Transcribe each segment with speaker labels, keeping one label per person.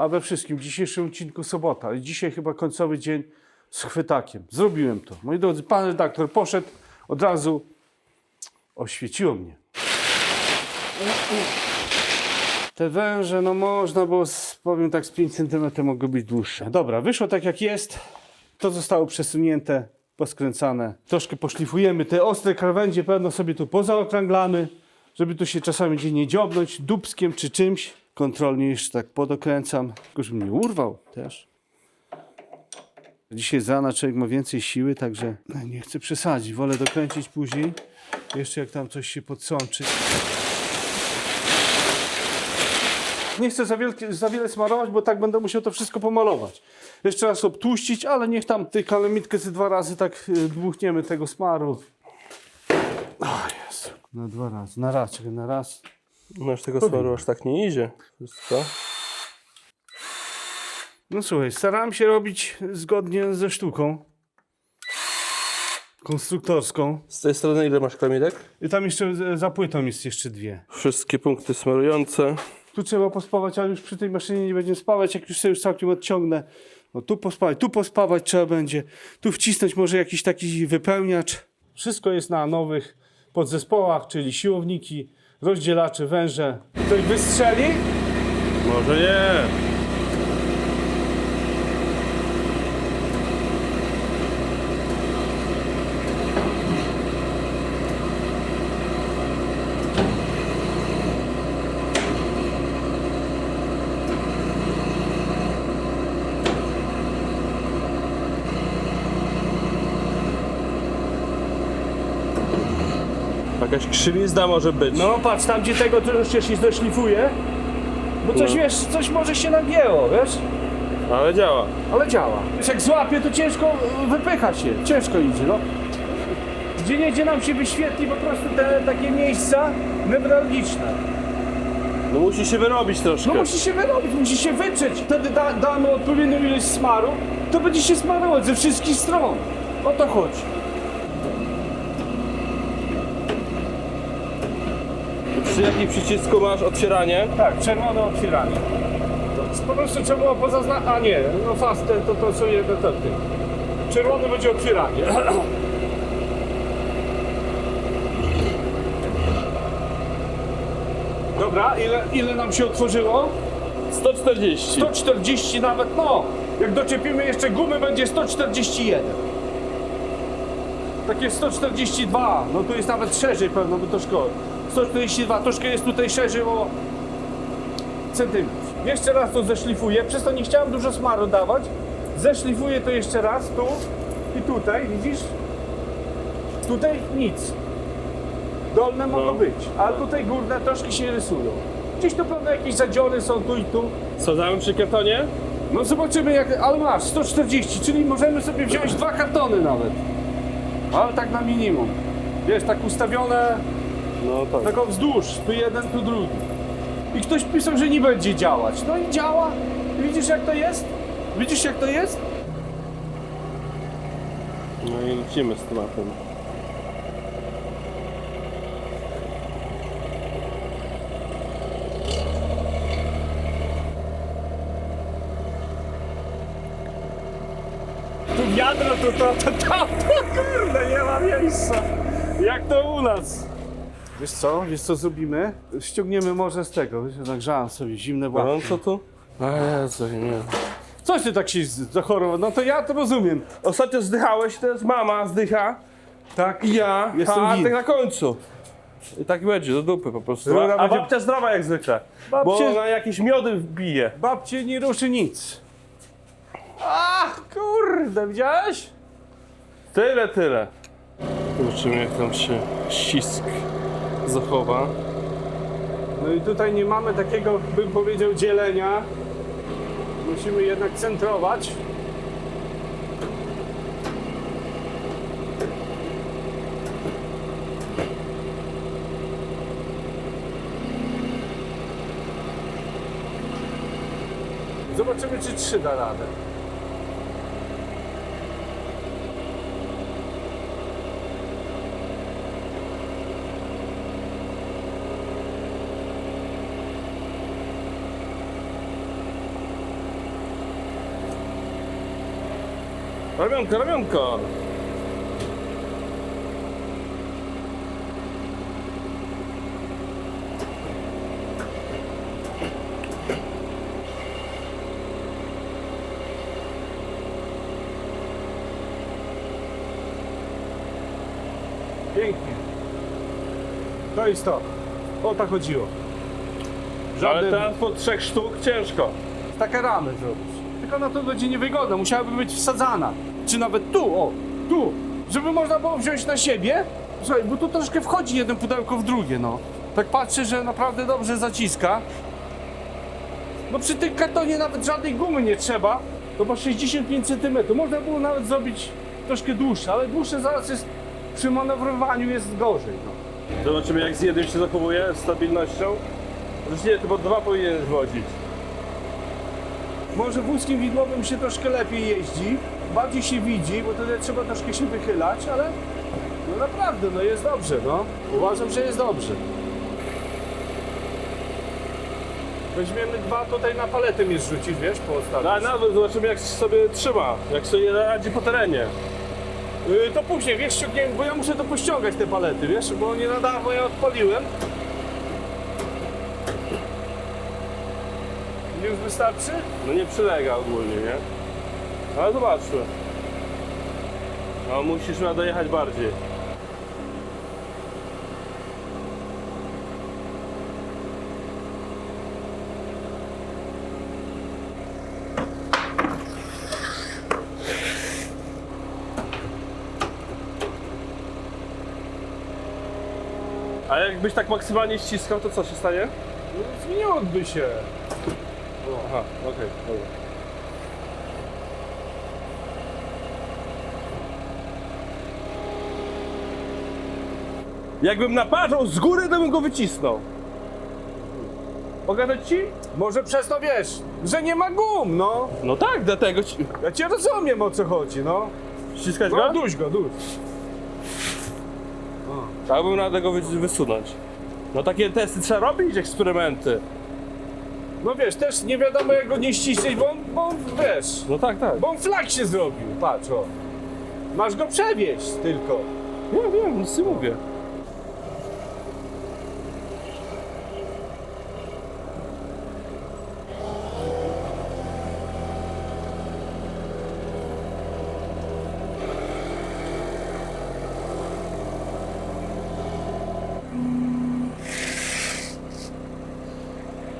Speaker 1: A we wszystkim, w dzisiejszym odcinku sobota. Dzisiaj chyba końcowy dzień z chwytakiem. Zrobiłem to. Moi drodzy, pan redaktor poszedł, od razu oświeciło mnie. Te węże, no można, z, powiem tak z 5 cm mogły być dłuższe. Dobra, wyszło tak jak jest. To zostało przesunięte, poskręcane. Troszkę poszlifujemy te ostre krawędzie, pewno sobie tu pozaokrąglamy, żeby tu się czasami gdzie nie dziobnąć dubskiem czy czymś. Kontrolnie jeszcze tak podokręcam, tylko żebym nie urwał też. Dzisiaj z rana człowiek ma więcej siły, także no, nie chcę przesadzić. Wolę dokręcić później. Jeszcze jak tam coś się podsączy. Nie chcę za, wielkie, za wiele smarować, bo tak będę musiał to wszystko pomalować. Jeszcze raz obtłuścić, ale niech tam ty kalamitkę ze dwa razy tak y, dmuchniemy tego smaru. O Jezu. Na dwa razy. Na raz, czekaj, na raz.
Speaker 2: No tego smaru aż tak nie idzie. Wszystko.
Speaker 1: No słuchaj, starałem się robić zgodnie ze sztuką konstruktorską.
Speaker 2: Z tej strony ile masz klamitek?
Speaker 1: I tam jeszcze e, za płytą jest jeszcze dwie.
Speaker 2: Wszystkie punkty smarujące.
Speaker 1: Tu trzeba pospawać, ale już przy tej maszynie nie będziemy spawać, jak już sobie już całkiem odciągnę. No tu pospawać, tu pospawać trzeba będzie. Tu wcisnąć może jakiś taki wypełniacz. Wszystko jest na nowych podzespołach, czyli siłowniki, rozdzielacze, węże. Ktoś wystrzeli?
Speaker 2: Może nie. Jakaś krzywizna może być.
Speaker 1: No patrz, tam gdzie tego to już się doszlifuje. Bo coś
Speaker 2: No.
Speaker 1: wiesz, coś może się nagięło, wiesz?
Speaker 2: Ale działa.
Speaker 1: Ale działa. Wiesz, jak złapie, to ciężko y, wypycha się. Ciężko idzie, no. Gdzie nie, gdzie nam się wyświetli po prostu te takie miejsca newralgiczne.
Speaker 2: No musi się wyrobić troszkę.
Speaker 1: No musi się wyrobić, musi się wytrzeć. Wtedy da, damy odpowiednią ilość smaru, to będzie się smarować ze wszystkich stron. O to chodzi.
Speaker 2: Przy jakim przycisku masz otwieranie?
Speaker 1: Tak, czerwone otwieranie. To po prostu trzeba było pozaznaczyć. A nie, no fast to, to są jedne te. te. Czerwone będzie otwieranie. Dobra, ile, ile nam się otworzyło?
Speaker 2: 140.
Speaker 1: 140 nawet, no. Jak doczepimy jeszcze gumy, będzie 141. Takie 142, no tu jest nawet szerzej pewno, bo to szkoda. 142, troszkę jest tutaj szerzej o centymetr. Jeszcze raz to zeszlifuję, przez to nie chciałem dużo smaru dawać. Zeszlifuję to jeszcze raz, tu i tutaj, widzisz? Tutaj nic. Dolne mogą być, a tutaj górne troszkę się rysują. Gdzieś tu pewno jakieś zadziory są tu i tu.
Speaker 2: Co dałem przy kartonie?
Speaker 1: No zobaczymy jak, ale masz 140, czyli możemy sobie wziąć dwa kartony nawet. Ale tak na minimum. Wiesz, tak ustawione
Speaker 2: No tak.
Speaker 1: tak o wzdłuż, tu jeden, tu drugi. I ktoś pisał, że nie będzie działać. No i działa. Widzisz jak to jest? Widzisz jak to jest?
Speaker 2: No i lecimy z tematem.
Speaker 1: Tu wiadro, tu to, to, to, to, kurde, nie ma miejsca. Jak to u nas? Wiesz co, wiesz co zrobimy? Ściągniemy może z tego, wiesz, nagrzałem sobie zimne łapy.
Speaker 2: Gorąco tu? A Jezu, nie.
Speaker 1: Coś ty tak się z- zachorował, no to ja to rozumiem.
Speaker 2: Ostatnio zdychałeś, teraz mama zdycha.
Speaker 1: Tak?
Speaker 2: I ja,
Speaker 1: Jestem
Speaker 2: a tak na końcu. I tak będzie, do dupy po prostu. A, a
Speaker 1: będzie-
Speaker 2: babcia zdrowa jak zwykle. Bo
Speaker 1: Babcie-
Speaker 2: ona jakieś miody wbije.
Speaker 1: Babcie nie ruszy nic. Ach, kurde, widziałeś?
Speaker 2: Tyle, tyle. Zobaczymy jak tam się ścisk zachowa.
Speaker 1: No i tutaj nie mamy takiego, bym powiedział, dzielenia. Musimy jednak centrować. Zobaczymy, czy trzy da radę.
Speaker 2: Ramionko, ramionko.
Speaker 1: Pięknie. To jest to. O tak chodziło.
Speaker 2: Ale
Speaker 1: Żaden...
Speaker 2: teraz po trzech sztuk ciężko.
Speaker 1: Takie ramy zrobić. Tylko na to będzie niewygodne, musiałaby być wsadzana. Czy nawet tu, o, tu. Żeby można było wziąć na siebie. Słuchaj, bo tu troszkę wchodzi jedno pudełko w drugie, no. Tak patrzę, że naprawdę dobrze zaciska. No przy tym kartonie nawet żadnej gumy nie trzeba. To ma 65 cm. Można było nawet zrobić troszkę dłuższe, ale dłuższe zaraz jest przy manewrowaniu jest gorzej, no.
Speaker 2: Zobaczymy jak z jednym się zachowuje, z stabilnością. Nie, chyba dwa powinien wodzić.
Speaker 1: Może wózkiem widłowym się troszkę lepiej jeździ, bardziej się widzi, bo wtedy trzeba troszkę się wychylać, ale no naprawdę, no jest dobrze, no. Uważam, że jest dobrze. Weźmiemy dwa tutaj na paletę mi zrzucić, wiesz, po ostatnim.
Speaker 2: a nawet zobaczymy jak sobie trzyma, jak sobie radzi po terenie.
Speaker 1: Y, to później, wiesz, ściągniemy, bo ja muszę to pościągać te palety, wiesz, bo nie nadawno ja odpaliłem. Już wystarczy?
Speaker 2: No nie przylega ogólnie, nie? Ale zobaczmy. No musisz chyba dojechać bardziej. A jakbyś tak maksymalnie ściskał, to co się stanie?
Speaker 1: No, zmieniłoby się.
Speaker 2: Aha, okej, dobra. Jakbym naparzał z góry, to bym go wycisnął. Pogadać ci?
Speaker 1: Może przez to wiesz, że nie ma gum, no.
Speaker 2: No tak, dlatego ci...
Speaker 1: Ja cię rozumiem o co chodzi, no.
Speaker 2: Ściskać
Speaker 1: No
Speaker 2: go?
Speaker 1: duś go, duś.
Speaker 2: Tak bym radę go wy- wysunąć. No takie testy trzeba robić, eksperymenty.
Speaker 1: No wiesz, też nie wiadomo jak go nie ścisnąć, bo on, bo on wiesz,
Speaker 2: No tak, tak.
Speaker 1: bo on flag się zrobił, patrz o. Masz go przewieźć tylko.
Speaker 2: Ja wiem, nic nie mówię.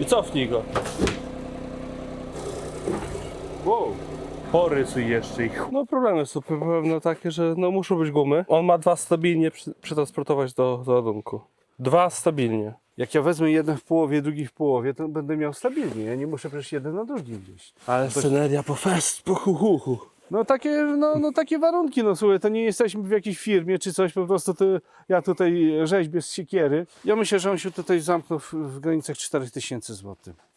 Speaker 2: I cofnij go.
Speaker 1: Wow.
Speaker 2: Porysuj jeszcze ich. No problemy są pewno takie, że no muszą być gumy. On ma dwa stabilnie przetransportować do, do ładunku. Dwa stabilnie.
Speaker 1: Jak ja wezmę jeden w połowie, drugi w połowie, to będę miał stabilnie. Ja nie muszę przecież jeden na drugim gdzieś.
Speaker 2: Ale sceneria po fest, po hu, hu, hu.
Speaker 1: No takie, no, no takie warunki, no słuchaj, to nie jesteśmy w jakiejś firmie czy coś, po prostu to ja tutaj rzeźbię z siekiery. Ja myślę, że on się tutaj zamknął w, w granicach 4000 zł.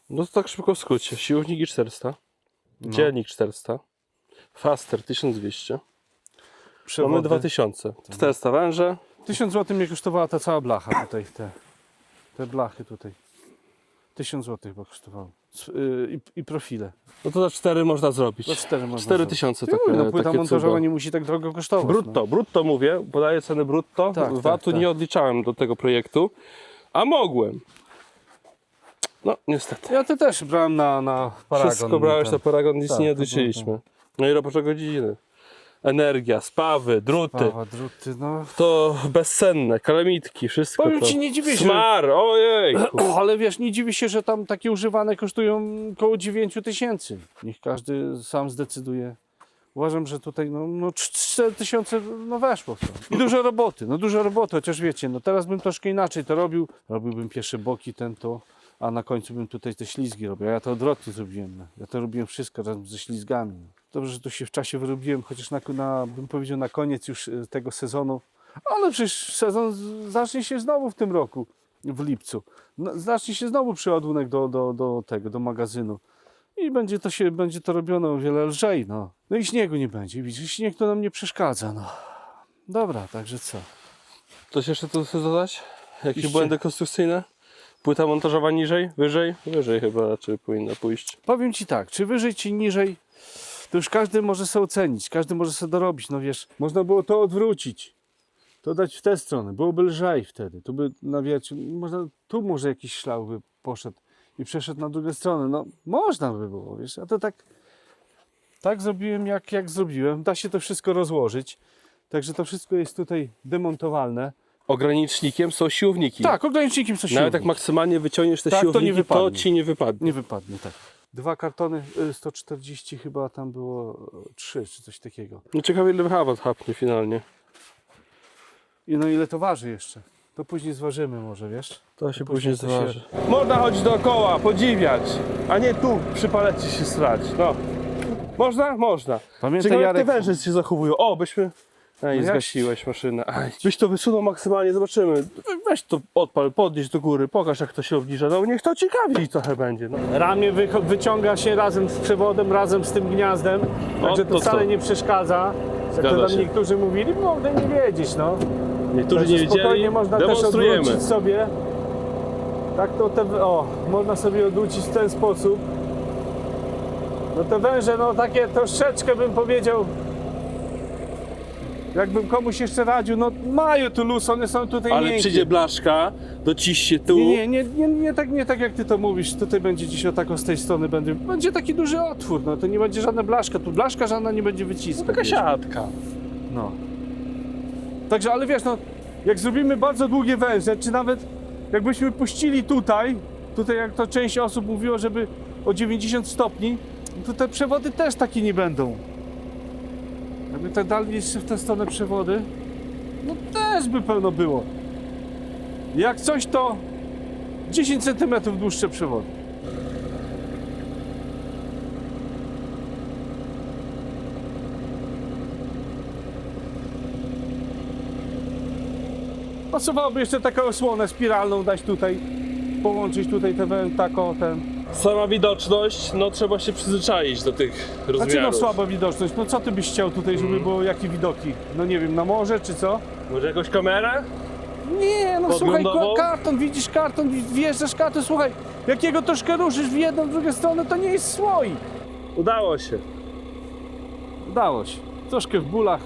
Speaker 2: No to tak szybko w skrócie. Siłownik i 400. Dzielnik 400. Faster 1200. Mamy 2000. 400 węże.
Speaker 1: 1000 zł mnie kosztowała ta cała blacha tutaj, te, te blachy tutaj. 1000 zł chyba kosztowało. Y, I, I profile.
Speaker 2: No to za 4 można zrobić.
Speaker 1: Za 4 można
Speaker 2: 4000
Speaker 1: zrobić.
Speaker 2: takie,
Speaker 1: No płyta
Speaker 2: takie
Speaker 1: montażowa
Speaker 2: cudo.
Speaker 1: nie musi tak drogo kosztować.
Speaker 2: Brutto, brutto mówię, podaję ceny brutto.
Speaker 1: Tak, tak,
Speaker 2: VAT-u
Speaker 1: tak.
Speaker 2: nie odliczałem do tego projektu, a mogłem. No, niestety.
Speaker 1: No. Ja to też brałem na, na Paragon.
Speaker 2: Wszystko brałeś
Speaker 1: ten.
Speaker 2: na paragon, nic
Speaker 1: Tak,
Speaker 2: nie
Speaker 1: to
Speaker 2: odliczyliśmy. No i robocze godziny. Energia, spawy, druty.
Speaker 1: Pawa, druty, no.
Speaker 2: To bezcenne, kalamitki, wszystko
Speaker 1: Powiem
Speaker 2: to.
Speaker 1: ci, nie dziwię się.
Speaker 2: Smar, ojej.
Speaker 1: Ale wiesz, nie dziwię się, że tam takie używane kosztują około 9 tysięcy. Niech każdy sam zdecyduje. Uważam, że tutaj no, no 4 tysiące no weszło w to. I dużo roboty, no dużo roboty, chociaż wiecie, no teraz bym troszkę inaczej to robił. Robiłbym pierwsze boki, ten to, a na końcu bym tutaj te ślizgi robił. Ja to odwrotnie zrobiłem. Ja to robiłem wszystko razem ze ślizgami. Dobrze, że tu się w czasie wyrobiłem, chociaż na, na, bym powiedział na koniec już e, tego sezonu. Ale przecież sezon zacznie się znowu w tym roku, w lipcu. No, zacznie się znowu przyładunek do, do, do tego, do magazynu. I będzie to, się, będzie to robione o wiele lżej. No. no i śniegu nie będzie. Widzisz, śnieg to nam nie przeszkadza. No. Dobra, także co?
Speaker 2: Coś jeszcze tu chcesz dodać? Jakieś
Speaker 1: Jeszcze-
Speaker 2: błędy konstrukcyjne? Płyta montażowa niżej? Wyżej? Wyżej chyba raczej powinna pójść.
Speaker 1: Powiem Ci tak, czy wyżej, czy niżej, to już każdy może sobie ocenić, każdy może sobie dorobić, no wiesz, można było to odwrócić, to dać w tę stronę, byłoby lżej wtedy, tu by nawijać, można, tu może jakiś szlak by poszedł i przeszedł na drugą stronę, no można by było, wiesz, a to tak, tak zrobiłem jak, jak zrobiłem, da się to wszystko rozłożyć, także to wszystko jest tutaj demontowalne.
Speaker 2: Ogranicznikiem są siłowniki.
Speaker 1: Tak, ogranicznikiem coś
Speaker 2: Nawet jak maksymalnie wyciągniesz te
Speaker 1: Tak, to nie
Speaker 2: siłowniki, to, ci nie wypadnie.
Speaker 1: Nie wypadnie, tak. Dwa kartony, y, 140 chyba tam było, y, trzy czy coś takiego.
Speaker 2: No ciekawe ile Hawat hapnie finalnie.
Speaker 1: I no ile to waży jeszcze? To później zważymy może, wiesz?
Speaker 2: To się
Speaker 1: później
Speaker 2: później
Speaker 1: to się-
Speaker 2: zważy. Można chodzić dookoła, podziwiać, a nie tu przy palecie się srać. No. Można? Można.
Speaker 1: Pamiętaj
Speaker 2: Ciekawe jak te
Speaker 1: Jarek,
Speaker 2: węże się zachowują. O, byśmy... Ej,
Speaker 1: No jak-
Speaker 2: zgasiłeś maszynę. Aj, byś to wysunął maksymalnie, zobaczymy. We- Weź to odpal, podnieś do góry, pokaż jak to się obniża. No niech to ciekawiej trochę będzie. No.
Speaker 1: ramię wycho- wyciąga się razem z przewodem, razem z tym gniazdem, także
Speaker 2: to
Speaker 1: to wcale
Speaker 2: co?
Speaker 1: nie przeszkadza. Jak to tam
Speaker 2: się.
Speaker 1: niektórzy mówili, mogli nie wiedzieć, no.
Speaker 2: Niektórzy
Speaker 1: Także
Speaker 2: nie wiedzieli,
Speaker 1: spokojnie można też
Speaker 2: demonstrujemy.
Speaker 1: odwrócić sobie. Tak to te, o, można sobie odwrócić w ten sposób. No te węże, no takie troszeczkę bym powiedział, jakbym komuś jeszcze radził, no mają tu luz, one są tutaj
Speaker 2: Ale
Speaker 1: miękkie.
Speaker 2: przyjdzie blaszka, dociś się tu.
Speaker 1: Nie, nie, nie, nie, nie, tak, nie tak jak ty to mówisz, tutaj będzie gdzieś o tak z tej strony będzie, będzie taki duży otwór, no to nie będzie żadna blaszka, tu blaszka żadna nie będzie wyciskać.
Speaker 2: Taka
Speaker 1: wiesz.
Speaker 2: siatka.
Speaker 1: No. Także, ale wiesz, no, jak zrobimy bardzo długie węże, czy nawet jakbyśmy puścili tutaj, tutaj jak to część osób mówiło, żeby o 90 stopni, to te przewody też takie nie będą. Jakby tak dalej jeszcze w tę stronę przewody, no też by pełno było. Jak coś, to 10 cm dłuższe przewody. Pasowałoby jeszcze taką osłonę spiralną dać tutaj, połączyć tutaj te wę- tako, ten...
Speaker 2: Sama widoczność, no trzeba się przyzwyczaić do tych
Speaker 1: Znaczy no
Speaker 2: rozmiarów.
Speaker 1: słaba widoczność, no co ty byś chciał tutaj, żeby było jakie widoki? No nie wiem, na morze czy co?
Speaker 2: Może jakąś kamerę?
Speaker 1: Nie, no słuchaj,
Speaker 2: Podglądową?
Speaker 1: karton, widzisz karton, wjeżdżasz karton, słuchaj, jakiego troszkę ruszysz w jedną, w drugą stronę, to nie jest słoik.
Speaker 2: Udało się.
Speaker 1: Udało się. Troszkę w bólach,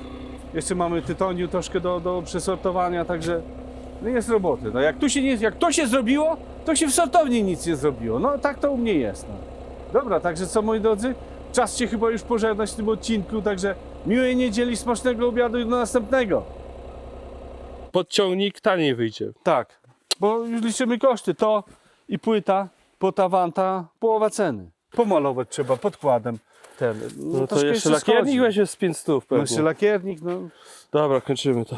Speaker 1: jeszcze mamy tytoniu troszkę do, do przesortowania, także no jest roboty. No jak tu się nie, jak to się zrobiło, to się w sortowni nic nie zrobiło. No tak to u mnie jest. No. Dobra, także co moi drodzy, czas się chyba już pożegnać w tym odcinku, także miłej niedzieli, smacznego obiadu i do następnego.
Speaker 2: Podciągnik taniej wyjdzie.
Speaker 1: Tak, bo już liczymy koszty. To i płyta, potawanta, połowa ceny. Pomalować trzeba podkładem. Ten,
Speaker 2: No to
Speaker 1: troszkę
Speaker 2: jeszcze lakiernik weźmie z 500
Speaker 1: No
Speaker 2: pewnie.
Speaker 1: jeszcze lakiernik, no
Speaker 2: Dobra, kończymy to.